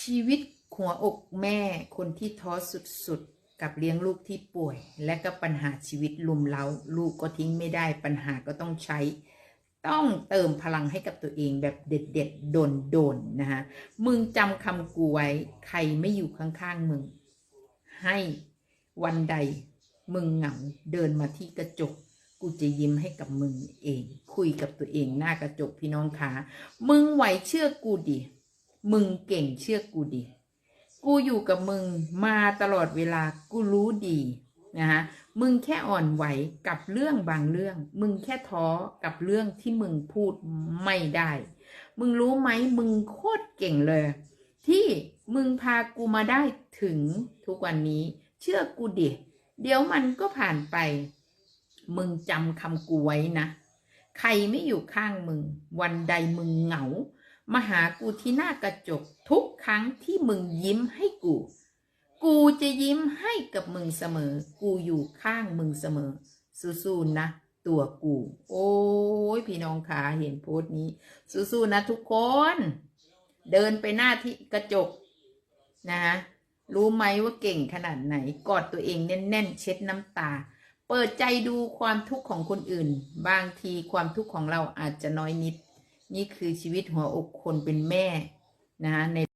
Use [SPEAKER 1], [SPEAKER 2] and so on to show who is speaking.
[SPEAKER 1] ชีวิตหัวอกแม่คนที่ท้อสุดๆ กับเลี้ยงลูกที่ป่วย และก็ปัญหาชีวิตลุมเล้า ลูกก็ทิ้งไม่ได้ปัญหาก็ต้องใช้ ต้องเติมพลังให้กับตัวเองแบบเด็ดๆ โดนๆ นะฮะมึงจำคำกูไว้ ใครไม่อยู่ข้างๆ มึง ให้วันใดมึงเหงาเดินมาที่กระจก กูจะยิ้มให้กับมึงเอง คุยกับตัวเองหน้ากระจกพี่น้องคะมึงไหวเชื่อกูดิ มึงเก่งเชื่อกูดิ กูอยู่กับมึงมาตลอดเวลากูรู้ดีนะฮะมึงแค่อ่อนไหวกับเรื่องบางเรื่อง มึงแค่ท้อกับเรื่องที่มึงพูดไม่ได้ มึงรู้ไหมมึงโคตรเก่งเลย ที่มึงพากูมาได้ถึงทุกวันนี้ เชื่อกูดิเดี๋ยวมันก็ผ่านไป มึงจำคำกูไว้นะ ใครไม่อยู่ข้างมึง วันใดมึงเหงา มาหากูที่หน้ากระจกทุกครั้งที่มึงยิ้มให้กู กูจะยิ้มให้กับมึงเสมอ กูอยู่ข้างมึงเสมอ สู้ๆนะ ตัวกู โอ้ยพี่น้องขาเห็นโพสต์นี้ สู้ๆนะทุกคน เดินไปหน้าที่กระจกนะฮะรู้ไหมว่าเก่งขนาดไหน กอดตัวเองแน่น ๆ เช็ดน้ำตา เปิดใจดูความทุกข์ของคนอื่น บางทีความทุกข์ของเราอาจจะน้อยนิด นี่คือชีวิตหัวอกคนเป็นแม่นะคะใน